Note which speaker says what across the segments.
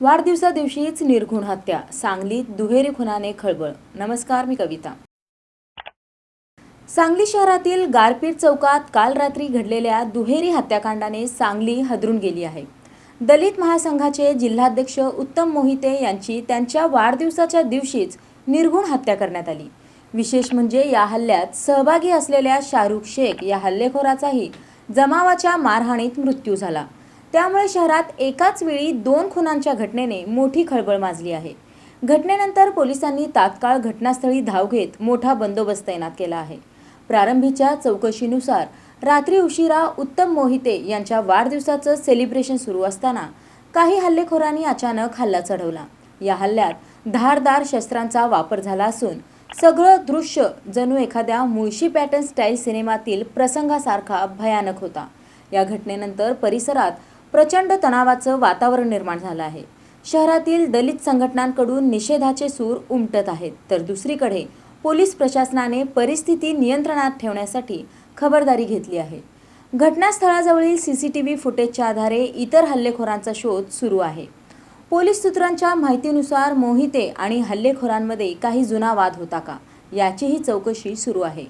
Speaker 1: वाढदिवसा दिवशीच निर्घुण हत्या सांगलीत दुहेरी खुनाने खळबळ. नमस्कार मी कविता. सांगली शहरातील गारपीट चौकात काल रात्री घडलेल्या दुहेरी हत्याकांडाने सांगली हदरून गेली आहे. दलित महासंघाचे जिल्हाध्यक्ष उत्तम मोहिते यांची त्यांच्या वाढदिवसाच्या दिवशीच निर्घुण हत्या करण्यात आली. विशेष म्हणजे या हल्ल्यात सहभागी असलेल्या शाहरुख शेख या हल्लेखोराचाही जमावाच्या मारहाणीत मृत्यू झाला. त्यामुळे शहरात एकाच वेळी दोन खुनांच्या घटनेने मोठी खळबळ माजली आहे. घटनेनंतर पोलिसांनी तात्काळ घटनास्थळी धाव घेत मोठा बंदोबस्त तैनात केला आहे. प्रारंभीच्या चौकशीनुसार रात्री उशिरा उत्तम मोहिते यांच्या वाढदिवसाचं सेलिब्रेशन सुरू असताना काही हल्लेखोरांनी अचानक हल्ला चढवला. या हल्ल्यात धारदार शस्त्रांचा वापर झाला असून सगळं दृश्य जणू एखाद्या मुळशी पॅटर्न स्टाईल सिनेमातील प्रसंगासारखा भयानक होता. या घटनेनंतर परिसरात प्रचंड तणावाचं वातावरण निर्माण झालं आहे. शहरातील दलित संघटनांकडून निषेधाचे सूर उमटत आहेत. तर दुसरीकडे पोलीस प्रशासनाने परिस्थिती नियंत्रणात ठेवण्यासाठी खबरदारी घेतली आहे. घटनास्थळाजवळील सी सी टी व्ही फुटेजच्या आधारे इतर हल्लेखोरांचा शोध सुरू आहे. पोलीस सूत्रांच्या माहितीनुसार मोहिते आणि हल्लेखोरांमध्ये काही जुना वाद होता का? याचीही चौकशी सुरू आहे.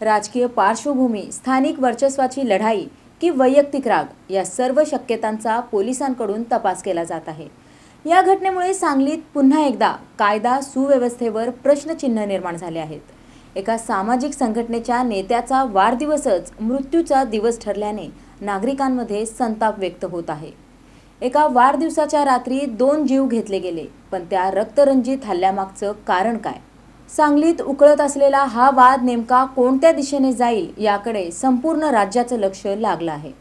Speaker 1: राजकीय पार्श्वभूमी स्थानिक वर्चस्वाची लढाई की वैयक्तिक राग या सर्व शक्यतांचा पोलिसांकडून तपास केला जात आहे. या घटनेमुळे सांगलीत पुन्हा एकदा कायदा सुव्यवस्थेवर प्रश्नचिन्ह निर्माण झाले आहेत. एका सामाजिक संघटनेच्या नेत्याचा वाढदिवसच मृत्यूचा दिवस ठरल्याने नागरिकांमध्ये संताप व्यक्त होत आहे. एका वाढदिवसाच्या रात्री दोन जीव घेतले गेले पण त्या रक्तरंजित हल्ल्यामागचं कारण काय? सांगलीत उकळत असलेला हा वाद नेमका कोणत्या दिशेने जाईल याकडे संपूर्ण राज्याचं लक्ष लागलं आहे.